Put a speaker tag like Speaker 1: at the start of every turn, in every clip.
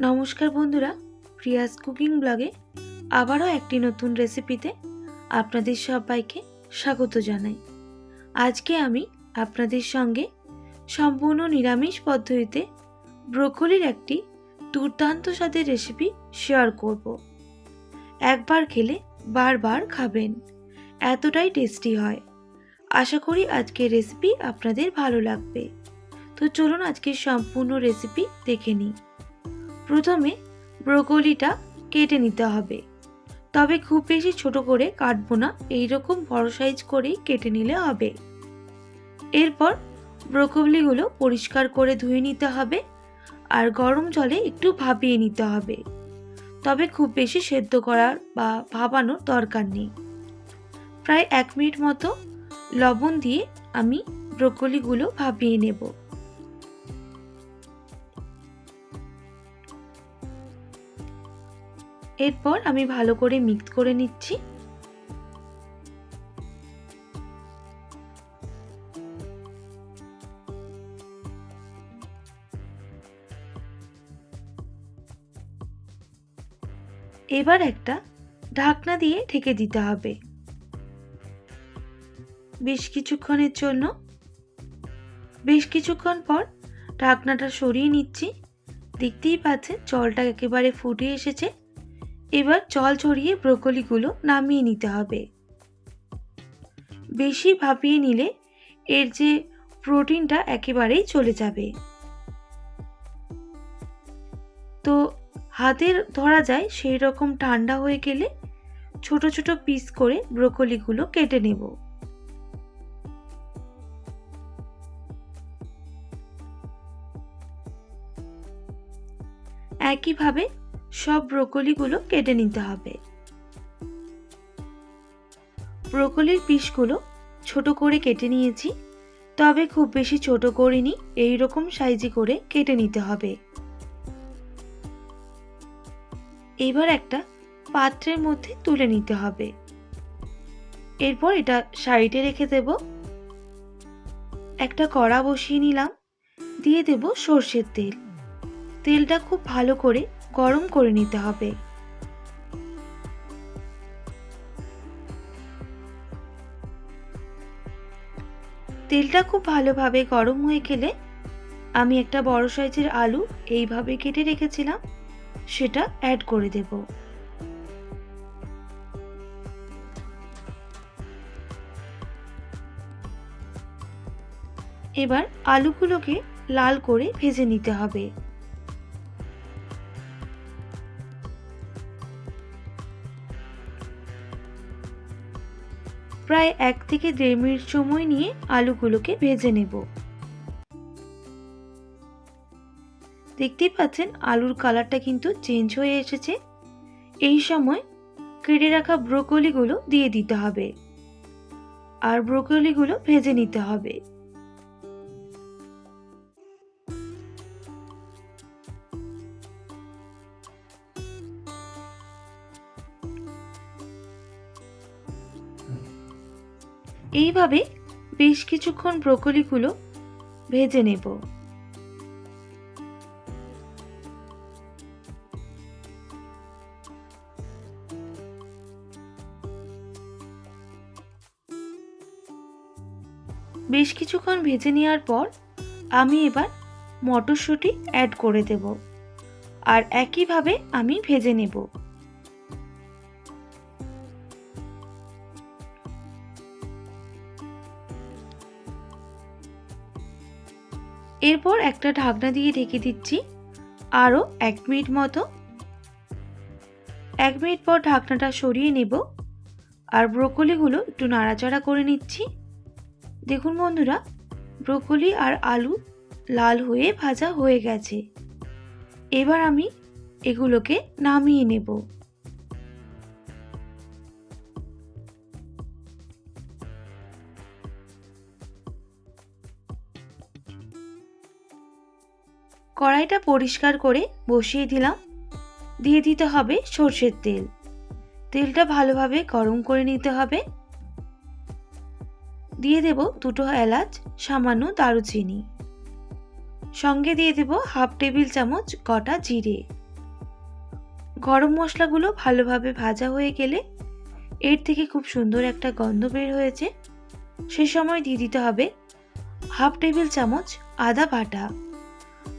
Speaker 1: নমস্কার বন্ধুরা, Prius cooking ব্লগে আবারও একটি নতুন রেসিপিতে আপনাদের সবাইকে স্বাগত জানাই। আজকে আমি আপনাদের সঙ্গে সম্পূর্ণ নিরামিষ পদ্ধতিতে ব্রোকলির একটি দুর্দান্ত স্বাদের রেসিপি শেয়ার করব। একবার খেলে বারবার খাবেন, এতটাই টেস্টি হয়। আশা করি আজকের রেসিপি আপনাদের ভালো লাগবে। তো চলুন আজকের সম্পূর্ণ রেসিপি দেখে নিই। প্রথমে ব্রোকলিটা কেটে নিতে হবে। তবে খুব বেশি ছোট করে কাটবো না, এইরকম বড় সাইজ করেই কেটে নিলে হবে। এরপর ব্রোকলিগুলো পরিষ্কার করে ধুয়ে নিতে হবে আর গরম জলে একটু ভাপিয়ে নিতে হবে। তবে খুব বেশি সেদ্ধ করার বা ভাপানোর দরকার নেই। প্রায় এক মিনিট মতো লবণ দিয়ে আমি ব্রোকলিগুলো ভাপিয়ে নেব। এরপর আমি ভালো করে মিক্স করে নিচ্ছি। এবার একটা ঢাকনা দিয়ে ঢেকে দিতে হবে। বেশ কিছুক্ষণের জন্য, বেশ কিছুক্ষণ পর ঢাকনাটা সরিয়ে নিচ্ছি। দেখতেই পাচ্ছেন, জলটা একেবারে ফুটে এসেছে। এবার জল ছড়িয়ে ব্রোকলিগুলো নামিয়ে নিতে হবে। বেশি ভাপিয়ে নিলে এর যে প্রোটিনটা একেবারেই চলে যাবে। তো হাতের ধরা যায় সেই রকম ঠান্ডা হয়ে গেলে ছোট ছোট পিস করে ব্রোকলিগুলো কেটে নেব। একইভাবে সব ব্রোকলিগুলো কেটে নিতে হবে। ব্রোকলির পিসগুলো ছোট করে কেটে নিয়েছি, তবে খুব বেশি ছোট করিনি এই রকম সাইজে করে কেটে নিতে হবে। এবার একটা পাত্রের মধ্যে তুলে নিতে হবে। এরপর এটা সাইডে রেখে দেব। একটা কড়া বসিয়ে নিলাম, দিয়ে দেব সর্ষের তেল। তেলটা খুব ভালো করে গরম করে নিতে হবে। তেলটা খুব ভালোভাবে গরম হয়ে গেলে আমি একটা বড় সাইজের আলু এইভাবে কেটে রেখেছিলাম, সেটা অ্যাড করে দেব। এবার আলুগুলোকে লাল করে ভেজে নিতে হবে। প্রায় এক থেকে দেড় মিনিট সময় নিয়ে আলুগুলোকে ভেজে নেব। দেখতেই পাচ্ছেন, আলুর কালারটা কিন্তু চেঞ্জ হয়ে এসেছে। এই সময় কেটে রাখা ব্রোকলিগুলো দিয়ে দিতে হবে। আর ব্রোকলিগুলো ভেজে নিতে হবে। এইভাবে বেশ কিছুক্ষণ ব্রোকলিগুলো ভেজে নেব। বেশ কিছুক্ষণ ভেজে নেওয়ার পর আমি এবার মটরশুঁটি অ্যাড করে দেব। আর একইভাবে আমি ভেজে নেব। এরপর একটা ঢাকনা দিয়ে ঢেকে দিচ্ছি, আরও এক মিনিট মতো। এক মিনিট পর ঢাকনাটা সরিয়ে নেব, আর ব্রোকলিগুলো একটু নাড়াচাড়া করে নিচ্ছি। দেখুন বন্ধুরা, ব্রোকলি আর আলু লাল হয়ে ভাজা হয়ে গেছে। এবার আমি এগুলোকে নামিয়ে নেব। কড়াইটা পরিষ্কার করে বসিয়ে দিলাম। দিয়ে দিতে হবে সর্ষের তেল। তেলটা ভালোভাবে গরম করে নিতে হবে। দিয়ে দেব দুটো এলাচ, সামান্য দারুচিনি। সঙ্গে দিয়ে দেব হাফ টেবিল চামচ গোটা জিরে। গরম মশলাগুলো ভালোভাবে ভাজা হয়ে গেলে এর থেকে খুব সুন্দর একটা গন্ধ বের হয়েছে। সে সময় দিয়ে দিতে হবে হাফ টেবিল চামচ আদা বাটা।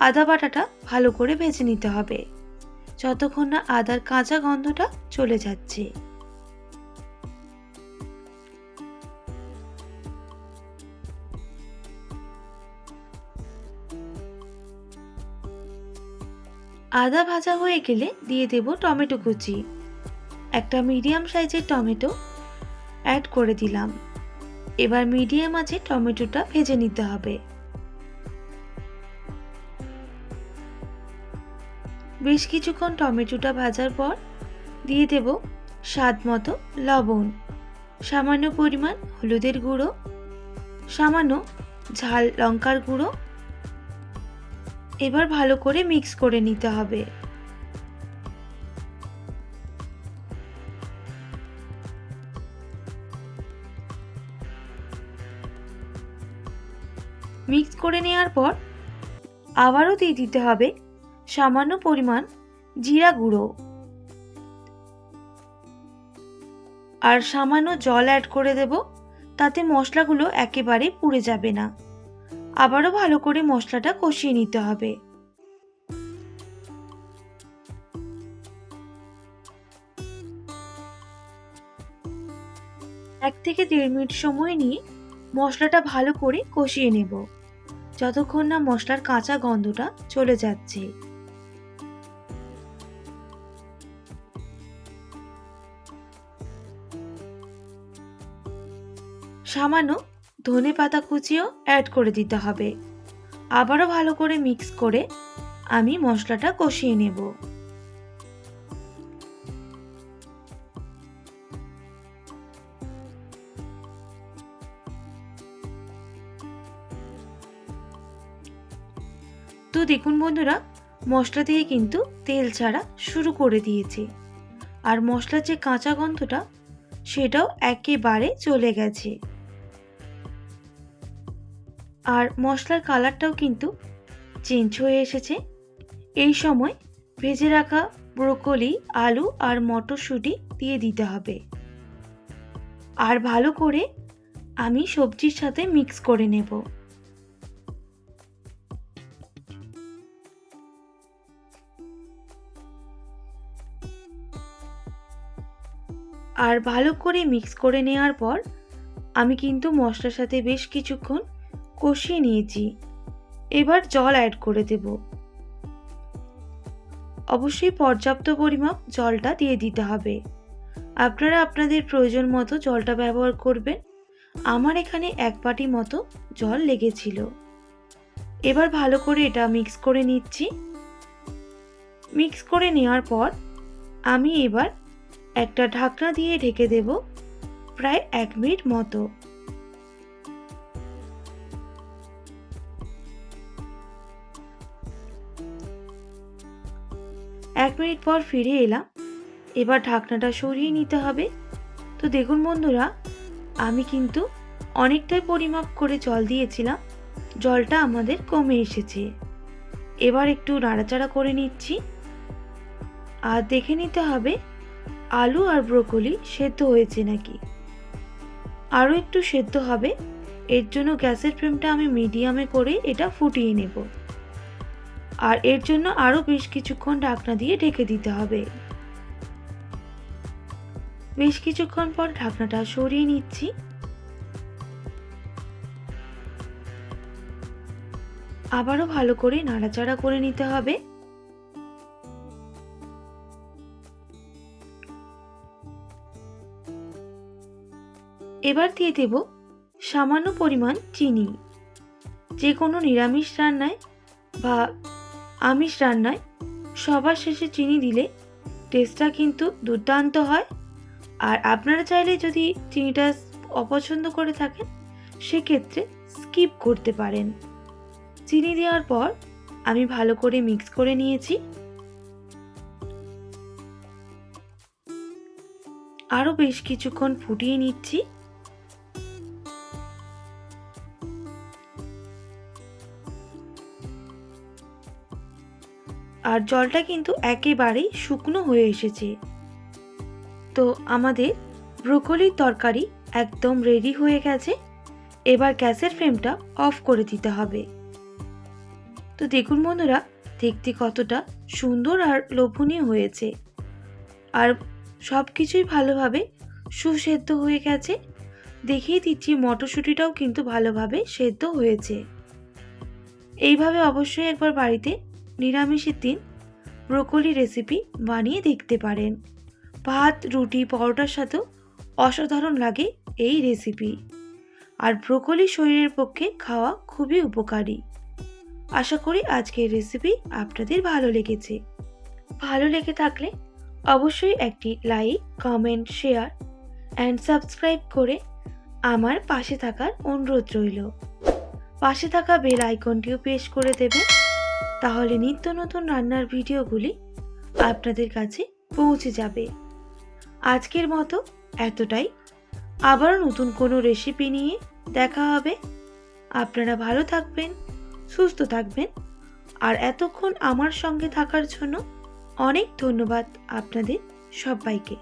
Speaker 1: আদা বাটাটা ভালো করে ভেজে নিতে হবে। যতক্ষণ না আদার কাঁচা গন্ধটা চলে যাচ্ছে। আদা ভাজা হয়ে গেলে দিয়ে দেব টমেটো কুচি। একটা মিডিয়াম সাইজের টমেটো অ্যাড করে দিলাম। এবার মিডিয়াম আছে টমেটোটা ভেজে নিতে হবে। বেশ কিছুক্ষণ টমেটোটা ভাজার পর দিয়ে দেব স্বাদ মতো লবণ। সামান্য পরিমাণ হলুদের গুঁড়ো, সামান্য ঝাল লঙ্কার গুঁড়ো। এবার ভালো করে মিক্স করে নিতে হবে। মিক্স করে নেওয়ার পর আবারও দিয়ে দিতে হবে সামান্য পরিমাণ জিরা গুঁড়ো। আর সামান্য জল অ্যাড করে দেব, তাতে মশলাগুলো একেবারে পুড়ে যাবে না। আবারও ভালো করে মশলাটা কষিয়ে নিতে হবে। এক থেকে দেড় মিনিট সময় নিয়ে মশলাটা ভালো করে কষিয়ে নেব, যতক্ষণ না মশলার কাঁচা গন্ধটা চলে যাচ্ছে। সামান্য ধনে পাতা কুচিও অ্যাড করে দিতে হবে। আবারও ভালো করে মিক্স করে আমি মশলাটা কষিয়ে নেব। তো দেখুন বন্ধুরা, মশলা দিয়ে কিন্তু তেল ছাড়া শুরু করে দিয়েছে। আর মশলার যে কাঁচা গন্ধটা, সেটাও একেবারে চলে গেছে। আর মশলার কালারটাও কিন্তু চেঞ্জ হয়ে এসেছে। এই সময় ভেজে রাখা ব্রোকলি, আলু আর মটরশুঁটি দিয়ে দিতে হবে। আর ভালো করে আমি সবজির সাথে মিক্স করে নেব। আর ভালো করে মিক্স করে নেওয়ার পর আমি কিন্তু মশলার সাথে বেশ কিছুক্ষণ কষিয়ে নিয়েছি। এবার জল অ্যাড করে দেব। অবশ্যই পর্যাপ্ত পরিমাপ জলটা দিয়ে দিতে হবে। আপনারা আপনাদের প্রয়োজন মতো জলটা ব্যবহার করবেন। আমার এখানে এক বাটি মতো জল লেগেছিল। এবার ভালো করে এটা মিক্স করে নিচ্ছি। মিক্স করে নেওয়ার পর আমি এবার একটা ঢাকনা দিয়ে ঢেকে দেব প্রায় এক মিনিট মতো। মিনিট পর ফিরে এলাম। এবার ঢাকনাটা সরিয়ে নিতে হবে। তো দেখুন বন্ধুরা, আমি কিন্তু অনেকটাই পরিমাপ করে জল দিয়েছিলাম। জলটা আমাদের কমে এসেছে। এবার একটু নাড়াচাড়া করে নিচ্ছি। আর দেখে নিতে হবে, আলু আর ব্রোকলি সেদ্ধ হয়েছে নাকি? আরও একটু সেদ্ধ হবে। এর জন্য গ্যাসের ফ্লেমটা আমি মিডিয়ামে করে এটা ফুটিয়ে নেব। আর এর জন্য আরও বেশ কিছুক্ষণ ঢাকনা দিয়ে ঢেকে দিতে হবে। বেশ কিছুক্ষণ পর ঢাকনাটা সরিয়ে নিচ্ছি। আবারও ভালো করে নাড়াচাড়া করে নিতে হবে। এবার দিয়ে দেব সামান্য পরিমাণ চিনি। যে কোনো নিরামিষ রান্নায় বা আমিষ রান্নায় সবার শেষে চিনি দিলে টেস্টটা কিন্তু দুর্দান্ত হয়। আর আপনারা চাইলে যদি চিনিটা অপছন্দ করে থাকেন, সেক্ষেত্রে স্কিপ করতে পারেন। চিনি দেওয়ার পর আমি ভালো করে মিক্স করে নিয়েছি। আরও বেশ কিছুক্ষণ ফুটিয়ে নিচ্ছি। আর জলটা কিন্তু একেবারেই শুকনো হয়ে এসেছে। তো আমাদের ব্রোকলির তরকারি একদম রেডি হয়ে গেছে। এবার গ্যাসের ফ্লেমটা অফ করে দিতে হবে। তো দেখুন বন্ধুরা, দেখতে কতটা সুন্দর আর লোভনীয় হয়েছে। আর সব কিছুই ভালোভাবে সুসেদ্ধ হয়ে গেছে। দেখিয়ে দিচ্ছি, মটরশুঁটিটাও কিন্তু ভালোভাবে সেদ্ধ হয়েছে। এইভাবে অবশ্যই একবার বাড়িতে নিরামিষের দিন ব্রোকলি রেসিপি বানিয়ে দেখতে পারেন। ভাত, রুটি, পরোটার সাথেও অসাধারণ লাগে এই রেসিপি। আর ব্রোকলি শরীরের পক্ষে খাওয়া খুবই উপকারী। আশা করি আজকের রেসিপি আপনাদের ভালো লেগেছে। ভালো লেগে থাকলে অবশ্যই একটি like, comment, share and subscribe করে আমার পাশে থাকার অনুরোধ রইল। পাশে থাকা বেল আইকনটিও পেশ করে দেবেন তাহলে নিত্য নতুন রান্নার ভিডিওগুলি আপনাদের কাছে পৌঁছে যাবে। আজকের মতো এতটাই। আবারও নতুন কোনো রেসিপি নিয়ে দেখা হবে। আপনারা ভালো থাকবেন, সুস্থ থাকবেন। আর এতক্ষণ আমার সঙ্গে থাকার জন্য অনেক ধন্যবাদ আপনাদের সবাইকে।